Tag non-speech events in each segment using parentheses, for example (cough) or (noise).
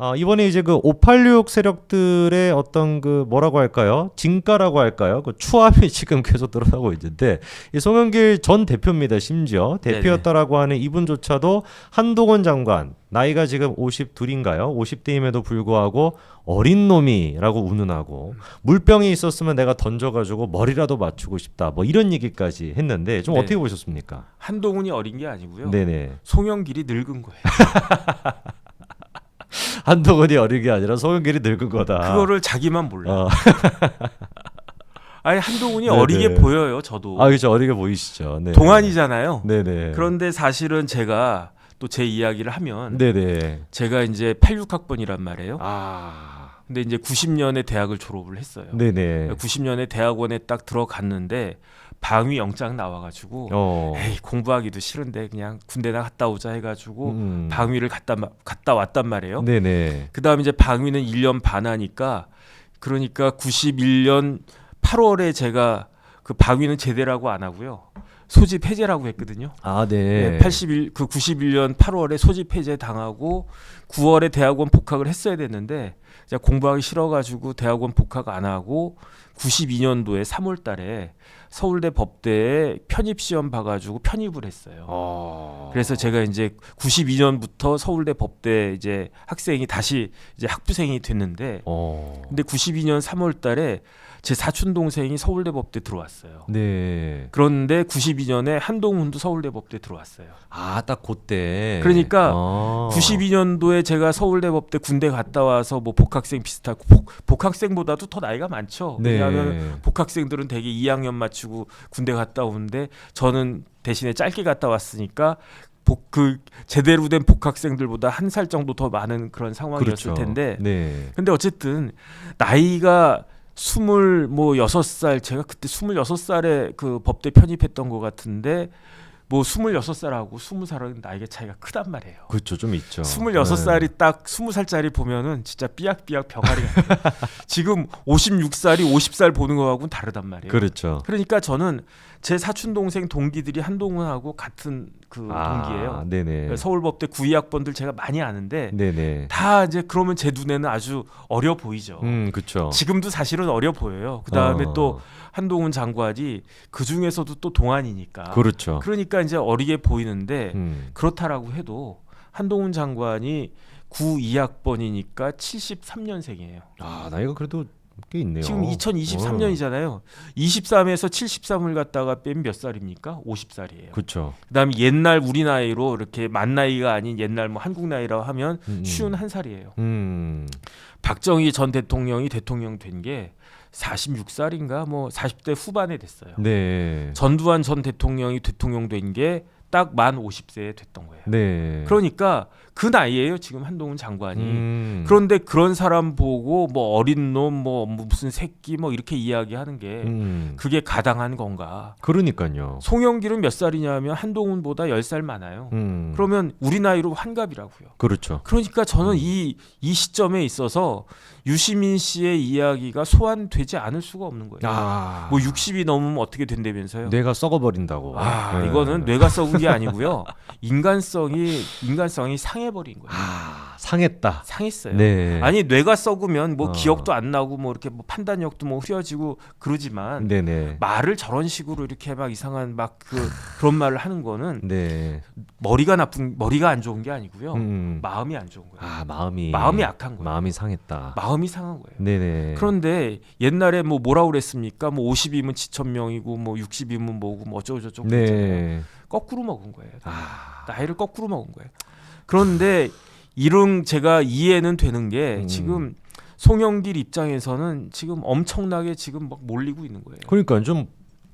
아, 이번에 이제 그 586 세력들의 어떤 그 뭐라고 할까요? 진가라고 할까요? 그 추함이 (laughs) 지금 계속 드러나고 있는데 이 송영길 전 대표입니다. 심지어 대표였다라고 하는 이분조차도 한동훈 장관 나이가 지금 52인가요? 50대임에도 불구하고 어린 놈이라고 운운하고 물병이 있었으면 내가 던져가지고 머리라도 맞추고 싶다. 뭐 이런 얘기까지 했는데 좀 네. 어떻게 보셨습니까? 한동훈이 어린 게 아니고요. 네네. 송영길이 늙은 거예요. (laughs) 한동훈이 어린 게 아니라 송영길이 늙은 거다. 그거를 자기만 몰라. 어. (laughs) 아니 한동훈이 네네. 어리게 보여요. 저도 아, 그렇죠. 어리게 보이시죠. 네. 동안이잖아요. 네네. 그런데 사실은 제가 또 제 이야기를 하면 네네. 제가 이제 86학번이란 말이에요. 아. 근데 이제 90년에 대학을 졸업을 했어요. 네네. 90년에 대학원에 딱 들어갔는데 방위 영장 나와가지고 어. 에이 공부하기도 싫은데 그냥 군대나 갔다 오자 해가지고 음. 방위를 갔다 마- 갔다 왔단 말이에요. 네네. 그 다음 이제 방위는 1년 반 하니까 그러니까 91년 8월에 제가 그 방위는 제대라고 안 하고요. 소집 해제라고 했거든요. 아, 네. 네. 81, 그 91년 8월에 소집 해제 당하고 9월에 대학원 복학을 했어야 됐는데 제가 공부하기 싫어가지고 대학원 복학 안 하고 92년도에 3월 달에 서울대 법대에 편입 시험 봐가지고 편입을 했어요. 어. 그래서 제가 이제 92년부터 서울대 법대 이제 학생이 다시 이제 학부생이 됐는데 어. 근데 92년 3월 달에 제 사촌 동생이 서울대 법대 들어왔어요. 네. 그런데 92년에 한동훈도 서울대 법대 들어왔어요. 아, 딱 그때. 그러니까 어. 92년도에 제가 서울대 법대 군대 갔다 와서 뭐 복학생 비슷하고 복, 복학생보다도 더 나이가 많죠. 네. 왜냐하면 복학생들은 대개 2학년 마치고 군대 갔다 오는데 저는 대신에 짧게 갔다 왔으니까 복, 그 제대로 된 복학생들보다 한 살 정도 더 많은 그런 상황이었을 그렇죠. 텐데 네. 근데 어쨌든 나이가 스물 뭐 여섯 살 제가 그때 스물여섯 살에 그 법대 편입했던 것 같은데 뭐 스물여섯 살하고 스무 살은 나이가 차이가 크단 말이에요. 그렇죠. 좀 있죠. 스물여섯 네. 살이 딱 스무 살짜리 보면은 진짜 삐약삐약 병아리 같아요. (laughs) 지금 오십육 살이 오십 살 보는 거하고는 다르단 말이에요. 그렇죠. 그러니까 저는 제 사촌 동생 동기들이 한동훈하고 같은 그 아, 동기예요. 네네. 서울법대 구이학번들 제가 많이 아는데 네네. 다 이제 그러면 제 눈에는 아주 어려 보이죠. 음, 그렇죠. 지금도 사실은 어려 보여요. 그 다음에 어. 또 한동훈 장관이 그 중에서도 또 동안이니까. 그렇죠. 그러니까 이제 어리게 보이는데 음. 그렇다라고 해도 한동훈 장관이 9 2학번이니까 73년생이에요. 아, 나이가 그래도 꽤 있네요. 지금 어. 2023년이잖아요. 23에서 73을 갖다가 빼면 몇 살입니까? 50살이에요. 그렇죠. 그다음에 옛날 우리 나이로 이렇게 만 나이가 아닌 옛날 뭐 한국 나이라고 하면 음, 음. 쉬운 한 살이에요. 음. 박정희 전 대통령이 대통령 된 게 46살인가 뭐 40대 후반에 됐어요. 네. 전두환 전 대통령이 대통령 된 게 딱 만 50세에 됐던 거예요. 네. 그러니까 그 나이에요 지금 한동훈 장관이. 음. 그런데 그런 사람 보고 뭐 어린 놈 뭐 무슨 새끼 뭐 이렇게 이야기하는 게 음. 그게 가당한 건가? 그러니까요. 송영길은 몇 살이냐면 한동훈보다 10살 많아요. 음. 그러면 우리 나이로 환갑이라고요. 그렇죠. 그러니까 저는 음. 이, 이 시점에 있어서 유시민 씨의 이야기가 소환되지 않을 수가 없는 거예요. 아. 뭐 60이 넘으면 어떻게 된다면서요? 뇌가 썩어버린다고. 아, 네. 이거는 뇌가 썩은 게 아니고요. 인간성이 인간성이 상해버린 거예요. 아, 상했다. 상했어요. 네. 아니 뇌가 썩으면 뭐 어. 기억도 안 나고 뭐 이렇게 뭐 판단력도 뭐 흐려지고 그러지만 네네. 말을 저런 식으로 이렇게 막 이상한 막 그 그런 말을 하는 거는 네. 머리가 나쁜 머리가 안 좋은 게 아니고요. 음. 마음이 안 좋은 거예요. 아, 마음이 마음이 약한 거예요. 마음이 상했다. 마음이 상한 거예요. 네네. 그런데 옛날에 뭐 뭐라 그랬습니까? 뭐 50이면 지천명이고 뭐 60이면 뭐고 뭐 어쩌고 저쩌고 그랬잖아요. 네. 거꾸로 먹은 거예요. 아. 나이를 거꾸로 먹은 거예요. 그런데 이런 제가 이해는 되는 게 음. 지금 송영길 입장에서는 지금 엄청나게 지금 막 몰리고 있는 거예요. 그러니까 좀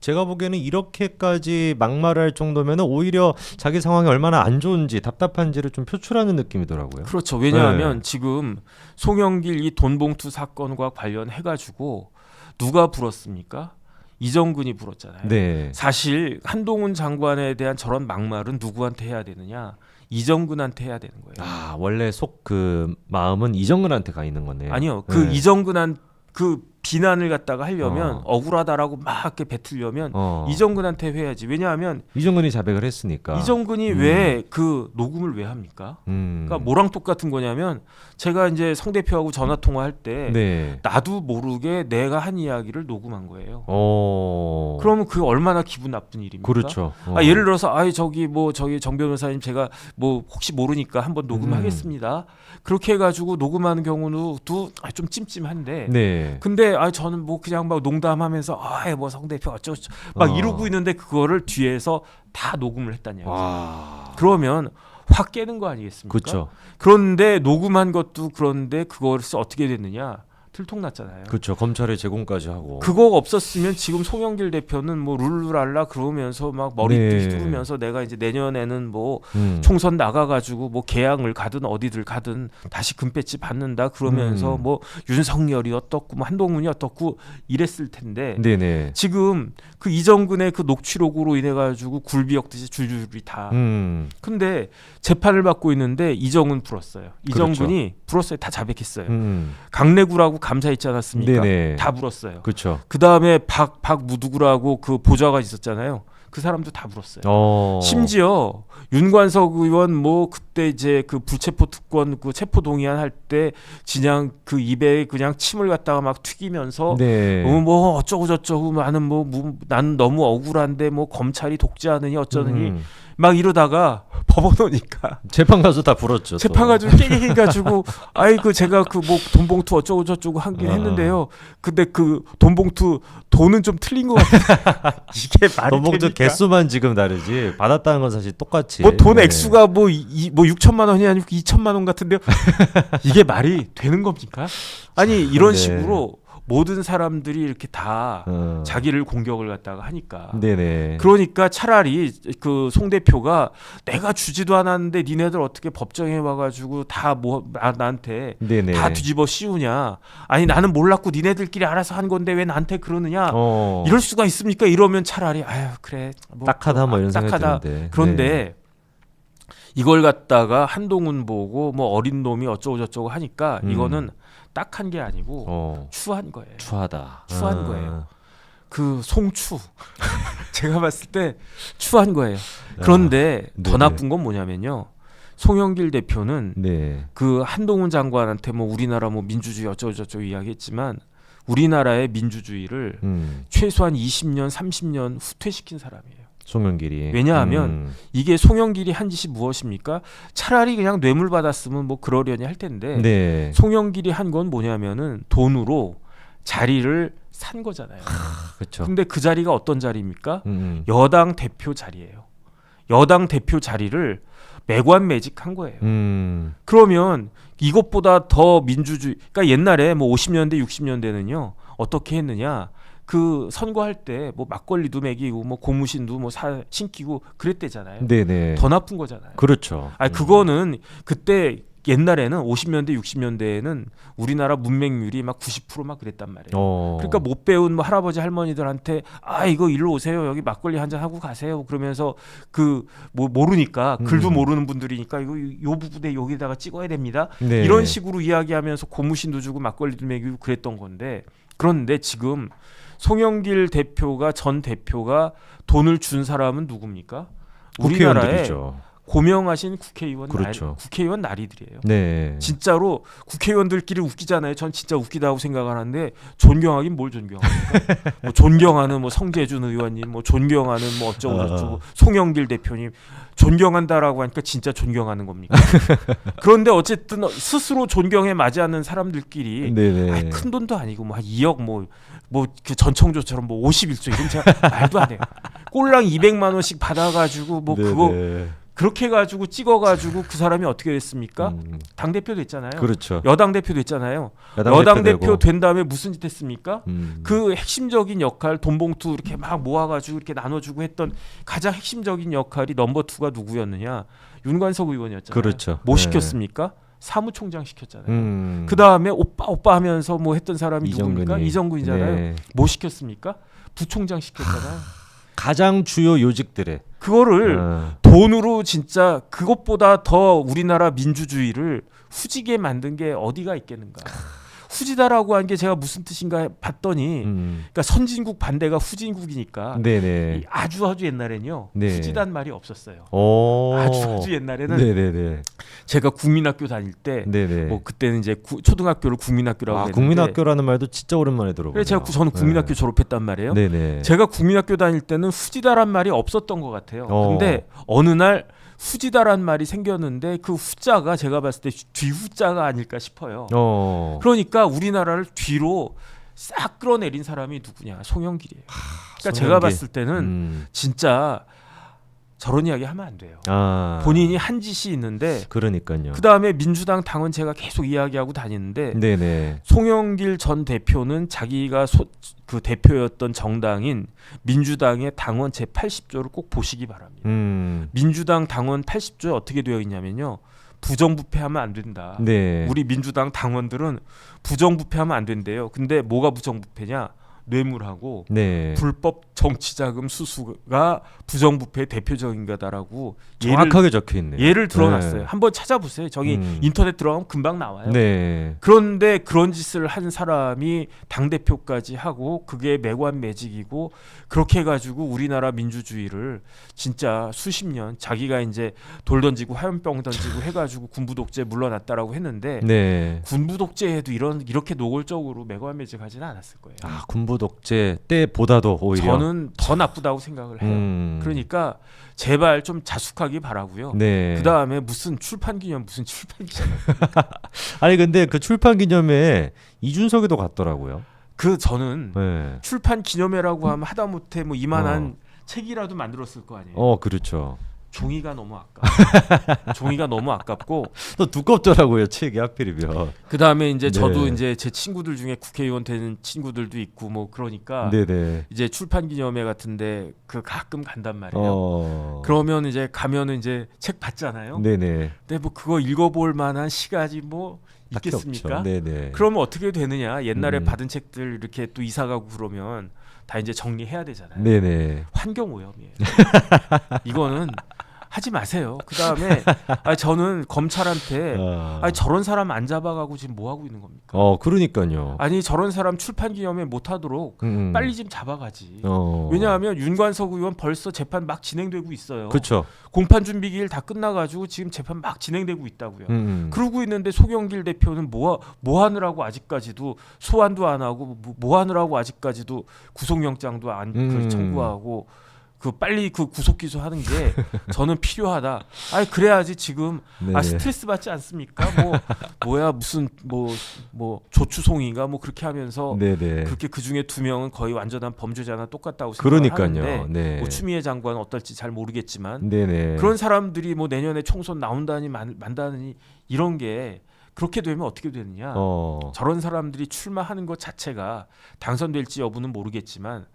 제가 보기에는 이렇게까지 막말할 정도면은 오히려 자기 상황이 얼마나 안 좋은지 답답한지를 좀 표출하는 느낌이더라고요. 그렇죠. 왜냐하면 네. 지금 송영길 이 돈봉투 사건과 관련해 가지고 누가 불었습니까? 이정근이 불었잖아요. 네. 사실 한동훈 장관에 대한 저런 막말은 누구한테 해야 되느냐? 이정근한테 해야 되는 거예요. 아 원래 속 그 마음은 이정근한테 가 있는 거네요. 아니요. 그 네. 이정근한 그 비난을 갖다가 하려면 어. 억울하다라고 막 이렇게 뱉으려면 어. 이정근한테 해야지. 왜냐하면 이정근이 자백을 했으니까. 이정근이 음. 왜그 녹음을 왜 합니까? 음. 그러니까 뭐랑 똑같은 거냐면 제가 이제 성 대표하고 전화 통화할 때 네. 나도 모르게 내가 한 이야기를 녹음한 거예요. 어. 그러면 그 얼마나 기분 나쁜 일입니까? 그렇죠. 어. 아, 예를 들어서 아이 저기 뭐 저기 정 변호사님 제가 뭐 혹시 모르니까 한번 녹음하겠습니다. 그렇게 해가지고 녹음하는 경우는 또좀 찜찜한데. 네. 근데 아 저는 뭐 그냥 막 농담하면서 아뭐 성 대표 어쩌고 저쩌고 막 어. 이러고 있는데 그거를 뒤에서 다 녹음을 했다는 얘기죠. 와. 그러면 확 깨는 거 아니겠습니까? 그렇죠. 그런데 녹음한 것도 그런데 그것을 어떻게 됐느냐 들통났잖아요. 그렇죠. 검찰에 제공까지 하고. 그거 없었으면 지금 송영길 대표는 뭐 룰루랄라 그러면서 막 머리 네. 휘두르면서 내가 이제 내년에는 뭐 음. 총선 나가가지고 뭐 개항을 가든 어디들 가든 다시 금배지 받는다 그러면서 음. 뭐 윤석열이 어떻고 뭐 한동훈이 어떻고 이랬을 텐데 네네. 지금 그 이정근의 그 녹취록으로 인해 가지고 굴비 역듯이 줄줄이 다 음. 근데 재판을 받고 있는데 이정은 불었어요. 이정근이 불었어요. 다 자백했어요. 음. 강내구라고 감사 있지 않았습니까? 네네. 다 불었어요. 그렇죠. 그 다음에 박 박무두구라고 그 보좌가 있었잖아요. 그 사람도 다 불었어요. 어. 심지어 윤관석 의원 뭐 그때 이제 그 불체포 특권 그 체포 동의안 할때 그냥 그 입에 그냥 침을 갖다가 막 튀기면서 네. 어, 뭐 어쩌고 저쩌고 나는 뭐 무- 나는 너무 억울한데 뭐 검찰이 독재하느니 어쩌느니 음. 막 이러다가 (laughs) 법원 오니까 재판 가서 다 불었죠. 또. 재판 가지고 깨게 가지고 (laughs) 아이고 제가 그 뭐 돈봉투 어쩌고 저쩌고 하긴 아. 했는데요. 근데 그 돈봉투 돈은 좀 틀린 것 같아요. (laughs) 이게 말이 돈봉투 됩니까? 개수만 지금 다르지 받았다는 건 사실 똑같이. 뭐돈 네. 액수가 뭐뭐 6천만 원이 아니고 2천만 원 같은데요. 이게 말이 되는 겁니까? 아니 이런 네. 식으로 모든 사람들이 이렇게 다 어. 자기를 공격을 갖다가 하니까 네네. 그러니까 차라리 그 송 대표가 내가 주지도 않았는데 니네들 어떻게 법정에 와가지고 다 뭐 나한테 네네. 다 뒤집어 씌우냐 아니 나는 몰랐고 니네들끼리 알아서 한 건데 왜 나한테 그러느냐 어. 이럴 수가 있습니까 이러면 차라리 아유 그래 뭐 딱하다 뭐 이런 생각이 딱하다. 드는데. 그런데 네. 이걸 갖다가 한동훈 보고 뭐 어린 놈이 어쩌고 저쩌고 하니까 음. 이거는 딱한 게 아니고 어. 추한 거예요. 추하다. 추한 아. 거예요. 그 송추 (laughs) 제가 봤을 때 추한 거예요. 그런데 아, 더. 나쁜 건 뭐냐면요. 송영길 대표는 네. 그 한동훈 장관한테 뭐 우리나라 뭐 민주주의 어쩌고 저쩌고 이야기했지만 우리나라의 민주주의를 음. 최소한 20년, 30년 후퇴시킨 사람이에요. 송영길이. 왜냐하면 음. 이게 송영길이 한 짓이 무엇입니까? 차라리 그냥 뇌물 받았으면 뭐 그러려니 할 텐데 네. 송영길이 한 건 뭐냐면은 돈으로 자리를 산 거잖아요. 그렇죠. 근데 그 자리가 어떤 자리입니까? 음. 여당 대표 자리예요. 여당 대표 자리를 매관매직한 거예요. 음. 그러면 이것보다 더 민주주의, 그러니까 옛날에 뭐 50년대, 60년대는요 어떻게 했느냐? 그 선거할 때 뭐 막걸리도 먹이고 뭐 고무신도 뭐 사 신기고 그랬대잖아요. 네네. 더 나쁜 거잖아요. 그렇죠. 음. 그거는 그때 옛날에는 50년대, 60년대에는 우리나라 문맹률이 막 90%막 그랬단 말이에요. 어. 그러니까 못 배운 뭐 할아버지 할머니들한테 아 이거 일로 오세요 여기 막걸리 한 잔 하고 가세요 그러면서 그 뭐 모르니까 글도 음. 모르는 분들이니까 이거 요 부분에 여기다가 찍어야 됩니다 네. 이런 식으로 이야기하면서 고무신도 주고 막걸리도 먹이고 그랬던 건데 그런데 지금 송영길 대표가 전 대표가 돈을 준 사람은 누굽니까? 우리나라에 국회의원들이죠. 고명하신 국회의원 그렇죠. 날, 국회의원 나리들이에요. 네. 진짜로 국회의원들끼리 웃기잖아요. 전 진짜 웃기다고 생각하는데 존경하긴 뭘 존경합니까? (laughs) 뭐 존경하는 뭐 성재준 의원님, 뭐 존경하는 뭐 어쩌고 아. 저쩌고 송영길 대표님 존경한다라고 하니까 진짜 존경하는 겁니까? (laughs) 그런데 어쨌든 스스로 존경에 맞지 않는 사람들끼리 네네. 아이, 큰 돈도 아니고 뭐 한 2억 뭐 뭐 그 전청조처럼 뭐 51조 이런 제가 말도 안 해요. (laughs) 꼴랑 200만 원씩 받아가지고 뭐 그거 네네. 그 렇게 해가지고 찍어가지고 그 사람이 어떻게 됐습니까? 음, 당 대표 됐잖아요. 그렇죠. 여당 대표 됐잖아요. 여당, 여당 대표, 되고. 된 다음에 무슨 짓 했습니까? 음. 그 핵심적인 역할 돈봉투 이렇게 막 모아가지고 이렇게 나눠주고 했던 가장 핵심적인 역할이 넘버 투가 누구였느냐? 윤관석 의원이었잖아요. 그렇죠. 뭐 네. 시켰습니까? 사무총장 시켰잖아요. 음. 그 다음에 오빠 오빠 하면서 뭐 했던 사람이 누굽니까? 이정근이. 이정근이잖아요. 네. 뭐 시켰습니까? 부총장 시켰잖아요. 가장 주요 요직들의 그거를 어. 돈으로 진짜 그것보다 더 우리나라 민주주의를 후지게 만든 게 어디가 있겠는가? 후지다라고 한 게 제가 무슨 뜻인가 봤더니 음. 그러니까 선진국 반대가 후진국이니까 네네. 이 아주 아주 옛날에는요 네. 후지단 말이 없었어요. 오. 아주 아주 옛날에는 네네네. 제가 국민학교 다닐 때뭐 네네. 그때는 이제 구- 초등학교를 국민학교라고 아, 했는데 국민학교라는 말도 진짜 오랜만에 들어보네요. 그래 제가 구- 저는 국민학교 졸업했단 말이에요. 네네. 제가 국민학교 다닐 때는 후지다란 말이 없었던 것 같아요. 어. 근데 어느 날 후지다란 말이 생겼는데 그 후자가 제가 봤을 때 뒤후자가 아닐까 싶어요. 어. 그러니까 우리나라를 뒤로 싹 끌어내린 사람이 누구냐? 송영길이에요. 그러니까 제가 송영길. 봤을 때는 음. 진짜 저런 이야기 하면 안 돼요. 아. 본인이 한 짓이 있는데 그러니까요. 그 다음에 민주당 당원 제가 계속 이야기하고 다니는데 네네. 송영길 전 대표는 자기가 소, 그 대표였던 정당인 민주당의 당원 제 80조를 꼭 보시기 바랍니다. 음. 민주당 당원 80조에 어떻게 되어 있냐면요. 부정부패하면 안 된다. 네. 우리 민주당 당원들은 부정부패하면 안 된대요. 근데 뭐가 부정부패냐? 뇌물하고 네. 불법 정치자금 수수가 부정부패 의 대표적인 거다라고 정확하게 적혀 있네요. 예를 들어놨어요. 네. 한번 찾아보세요. 저기 음. 인터넷 들어가면 금방 나와요. 네. 그런데 그런 짓을 한 사람이 당 대표까지 하고 그게 매관 매직이고 그렇게 해가지고 우리나라 민주주의를 진짜 수십 년 자기가 이제 돌 던지고 화염병 던지고 해가지고 군부 독재 물러났다라고 했는데 네. 군부 독재에도 이런 이렇게 노골적으로 매관 매직하지는 않았을 거예요. 아 군부 독재 때보다도 오히려. 저는 더 나쁘다고 생각을 해요. 음. 그러니까 제발 좀 자숙하기 바라고요. 네. 그 다음에 무슨 출판 기념 무슨 출판 기념 (laughs) 아니 근데 그 출판 기념회에 이준석이도 갔더라고요. 그 저는 네. 출판 기념회라고 하면 하다못해 뭐 이만한 책이라도 만들었을 거 아니에요. 어 그렇죠. 종이가 너무 아까. (laughs) 종이가 너무 아깝고 또 두껍더라고요 책이 하필이면. 그 다음에 이제 저도 네. 이제 제 친구들 중에 국회의원 되는 친구들도 있고 뭐 그러니까 네네. 이제 출판 기념회 같은데 그 가끔 간단 말이에요. 어. 그러면 이제 가면은 이제 책 받잖아요. 네네. 근데 뭐 그거 읽어볼 만한 시간이 뭐 있겠습니까? 네네. 그러면 어떻게 되느냐? 옛날에 음. 받은 책들 이렇게 또 이사 가고 그러면 다 이제 정리해야 되잖아요. 네네. 환경 오염이에요. (laughs) 이거는 하지 마세요. 그 다음에 (laughs) 저는 검찰한테 아. 아니 저런 사람 안 잡아가고 지금 뭐 하고 있는 겁니까? 어 그러니까요. 아니 저런 사람 출판 기념회 못 하도록 음. 빨리 좀 잡아가지. 어. 왜냐하면 윤관석 의원 벌써 재판 막 진행되고 있어요. 그렇죠. 공판 준비 기일 다 끝나가지고 지금 재판 막 진행되고 있다고요. 음. 그러고 있는데 소경길 대표는 뭐, 뭐 하느라고 아직까지도 소환도 안 하고 뭐, 뭐 하느라고 아직까지도 구속영장도 안그 음. 청구하고 그 빨리 그 구속 기소하는 게 (laughs) 저는 필요하다. 아니 그래야지 지금 아 네네. 스트레스 받지 않습니까? 뭐 뭐야 무슨 뭐 뭐 조추송이가 뭐 그렇게 하면서 네네. 그렇게 그 중에 두 명은 거의 완전한 범죄자나 똑같다고 생각하는데. 네. 뭐 추미애 장관은 어떨지 잘 모르겠지만 네네. 그런 사람들이 뭐 내년에 총선 나온다니 만, 만다니 이런 게 그렇게 되면 어떻게 되느냐? 어. 저런 사람들이 출마하는 것 자체가 당선될지 여부는 모르겠지만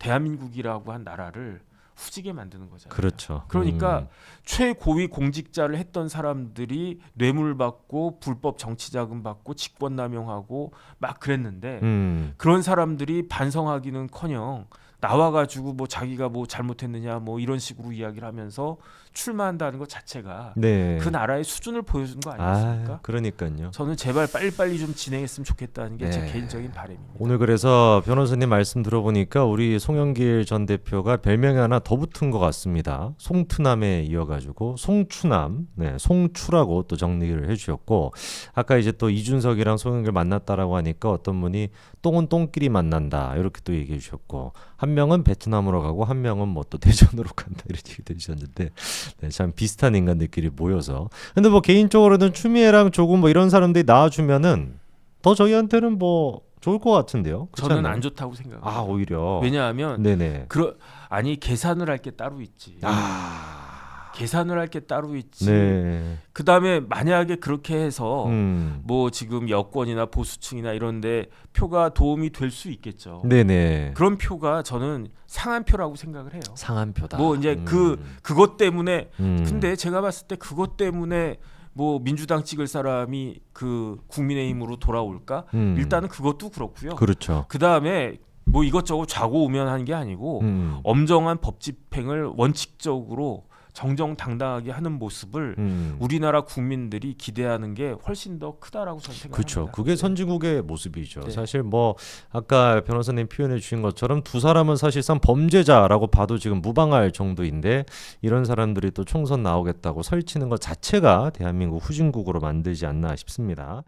대한민국이라고 한 나라를 후지게 만드는 거잖아요. 그렇죠. 그러니까 음. 최고위 공직자를 했던 사람들이 뇌물 받고 불법 정치 자금 받고 직권 남용하고 막 그랬는데 음. 그런 사람들이 반성하기는커녕 나와 가지고 뭐 자기가 뭐 잘못했느냐 뭐 이런 식으로 이야기를 하면서 출마한다는 것 자체가 네. 그 나라의 수준을 보여주는 거 아니겠습니까? 아, 그러니까요. 저는 제발 빨리빨리 좀 진행했으면 좋겠다는 게제 네. 개인적인 바람입니다. 오늘 그래서 변호사님 말씀 들어보니까 우리 송영길 전 대표가 별명이 하나 더 붙은 것 같습니다. 송투남에 이어가지고 송추남, 네, 송추라고 또 정리를 해주셨고 아까 이제 또 이준석이랑 송영길 만났다라고 하니까 어떤 분이 똥은 똥끼리 만난다 이렇게 또 얘기해 주셨고 한 명은 베트남으로 가고 한 명은 뭐 또 대전으로 (laughs) 간다 이런 얘기 해 주셨는데 네, 참 비슷한 인간들끼리 모여서 근데 뭐 개인적으로는 추미애랑 조금 뭐 이런 사람들이 나와주면은 더 저희한테는 뭐 좋을 것 같은데요. 저는 않나요? 안 좋다고 생각해요. 아 오히려 왜냐하면 네네 그러 아니 계산을 할 게 따로 있지. 아 계산을 할 게 따로 있지. 네. 그 다음에 만약에 그렇게 해서 음. 뭐 지금 여권이나 보수층이나 이런데 표가 도움이 될 수 있겠죠. 네네. 그런 표가 저는 상한표라고 생각을 해요. 상한표다. 뭐 이제 음. 그 그것 때문에 음. 근데 제가 봤을 때 그것 때문에 뭐 민주당 찍을 사람이 그 국민의힘으로 돌아올까? 음. 일단은 그것도 그렇고요. 그렇죠. 그 다음에 뭐 이것저것 좌고 우면한 게 아니고 음. 엄정한 법 집행을 원칙적으로 정정당당하게 하는 모습을 음. 우리나라 국민들이 기대하는 게 훨씬 더 크다라고 저는 생각합니다. 그렇죠. 그게 네. 선진국의 모습이죠. 네. 사실 뭐 아까 변호사님 표현해 주신 것처럼 두 사람은 사실상 범죄자라고 봐도 지금 무방할 정도인데 이런 사람들이 또 총선 나오겠다고 설치는 것 자체가 대한민국 후진국으로 만들지 않나 싶습니다.